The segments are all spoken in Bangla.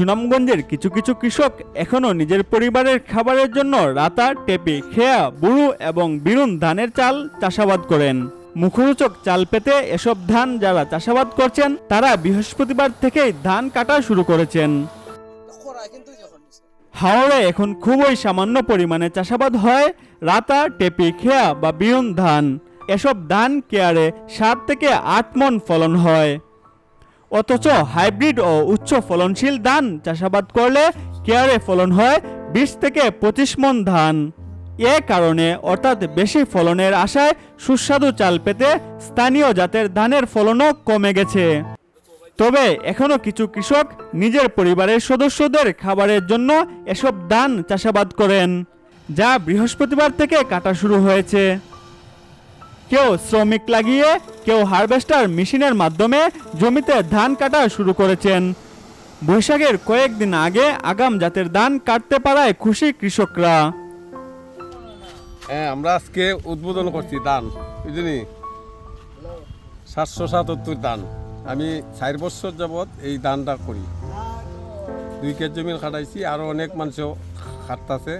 সুনামগঞ্জের কিছু কিছু কৃষক এখনও নিজের পরিবারের খাবারের জন্য রাতা টেপি খেয়া, বুড়ু এবং বিরুন ধানের চাল চাষাবাদ করেন। মুখরোচক চাল পেতে এসব ধান যারা চাষাবাদ করছেন, তারা বৃহস্পতিবার থেকেই ধান কাটা শুরু করেছেন। হাওড়ে এখন খুবই সামান্য পরিমাণে চাষাবাদ হয় রাতা টেপি খেয়া বা বিরুন ধান। এসব ধান কেয়ারে সাত থেকে আট মন ফলন হয়। অথচ হাইব্রিড ও উচ্চ ফলনশীল ধান চাষাবাদ করলে কেয়ারে ফলন হয় বিশ থেকে পঁচিশ মন ধান। এ কারণে অর্থাৎ বেশি ফলনের আশায় সুস্বাদু চাল পেতে স্থানীয় জাতের ধানের ফলনও কমে গেছে। তবে এখনও কিছু কৃষক নিজের পরিবারের সদস্যদের খাবারের জন্য এসব ধান চাষাবাদ করেন, যা বৃহস্পতিবার থেকে কাটা শুরু হয়েছে। কেউ শ্রমিক লাগিয়ে, কেউ হারভেস্টার মেশিনের মাধ্যমে জমিতে ধান কাটা শুরু করেছেন। বৈশাখের কয়েকদিন আগে আগাম জাতের ধান কাটতে পারায় খুশি কৃষকরা। হ্যাঁ আমরা আজকে উদ্বোধন করছি ধান, বুঝলি? সাতশো সাতাত্তর দান আমি চার বছর যাবৎ এই ধানটা করি। দুই কেজি জমি খাটাইছি আরও অনেক মানুষও খাটতাছে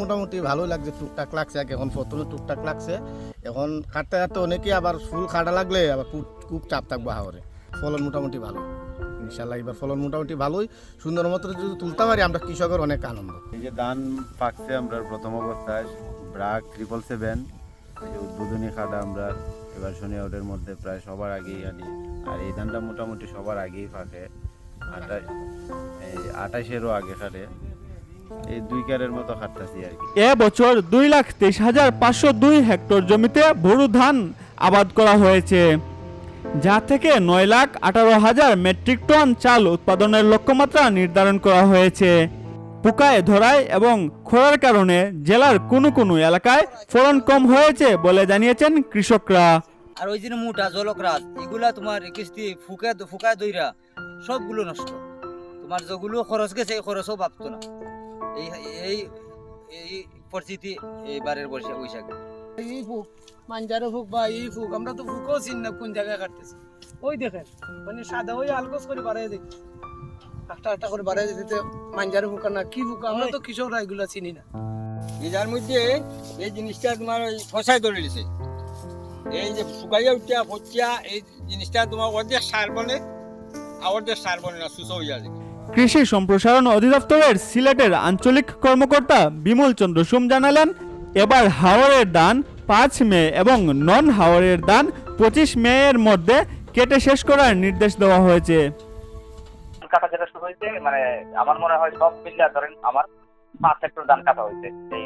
মোটামুটি ভালো লাগছে, টুকটাক লাগছে এখন প্রথমে টুকটাক লাগছে, এখন কাটতে কাটতে অনেকেই আবার ফুল কাটা লাগলে আবার খুব চাপ থাকব হাওরে। ফলন মোটামুটি ভালো, ইনশাল্লাহ এবার ফলন মোটামুটি ভালোই, সুন্দর মতো যদি তুলতে পারি আমরা কৃষকের অনেক আনন্দ। এই যে ধান পাকছে আমরা প্রথম অবস্থায় ব্রাক ট্রিপল সেভেন উদ্বোধনী খাটা আমরা এবার শনি আউটের মধ্যে প্রায় সবার আগেই আনি, আর এই ধানটা মোটামুটি সবার আগেই পাকে আঠাশ আঠাশেরও আগে খাটে এই দুই কারের মতো খাটতাছি আর কি। এ বছর দুই লাখ তেইশ হাজার পাঁচশো দুই হেক্টর জমিতে ভরু ধান আবাদ করা হয়েছে যা থেকে নয় লাখ আঠারো হাজার মেট্রিক টন চাল উৎপাদনের লক্ষ্যমাত্রা নির্ধারণ করা হয়েছে। পোকায় ধরায় এবং খরার কারণে জেলার কোনো কোনো এলাকায় ফলন কম হয়েছে বলে জানিয়েছেন কৃষকরা। আর ওই যে মোটা জলকরাজ এগুলা তোমার কিস্তি ফুকা ফুকায় দইরা সবগুলো নষ্ট। তোমার যেগুলো খরচ গেছে এই খরচও ভাবতো না। এই এই এই পরিস্থিতি এইবারের বসে বৈশাখে। এই ফুক মাঞ্জারো ফুক বা এই ফুক আমরা তো ফুকও চিনি না কোন জায়গায় কাটতেছি। ওই দেখেন মানে সাদা ওই আলগোস করে বাড়াই দেখি একটা একটা করে বাড়াই দিতে মাঞ্জারো ফুকা না কি ফুকা আমরা তো কৃষকরা এগুলো চিনি না। এটার মধ্যে এই জিনিসটা তোমার ওই ফসাই ধরে দিছে এই যে শুকাইয়া উঠিয়া ফচিয়া এই জিনিসটা তোমার অর্ধেক সার বলে আর অর্ধেক সার বলে না সুসো হইয়া যায়। কৃষি সম্প্রসারণ অধিদপ্তরের সিলেটের আঞ্চলিক কর্মকর্তা বিমল চন্দ্র সুম জানালেন, এবার হাওরের দান পাঁচ মে এবং নন হাওরের দান পঁচিশ মে এর মধ্যে কেটে শেষ করার নির্দেশ দেওয়া হয়েছে। কাটা যেটা শুরু হয়েছে মানে আমার মনে হয় সব ধরেন আমার পাঁচ হেক্টর কাটা হয়েছে এই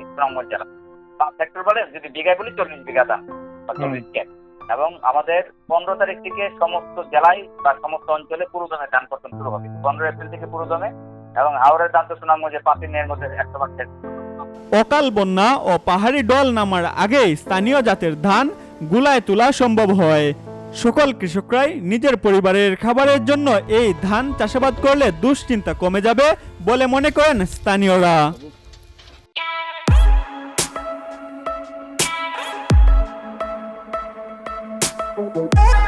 জেলা পাঁচ হেক্টর বলে যদি বিঘায় বলি চল্লিশ বিঘা চল্লিশ এবং আমাদের পনেরো তারিখ থেকে সমস্ত জেলায় বা সমস্ত অঞ্চলে পুরোদমে ধান পর্যন্ত শুরু হবে। পনেরো এপ্রিল থেকে পুরোদমে এবং হাওড়ের ধান তো সুনামগঞ্জে পাঁচ দিনের মধ্যে একশো বার অকাল বন্যা ও পাহাড়ি ডল নামার আগেই স্থানীয় জাতের ধান গুলায় তোলা সম্ভব হয়। সকল কৃষকরাই নিজের পরিবারের খাবারের জন্য এই ধান চাষাবাদ করলে দুশ্চিন্তা কমে যাবে বলে মনে করেন স্থানীয়রা। Música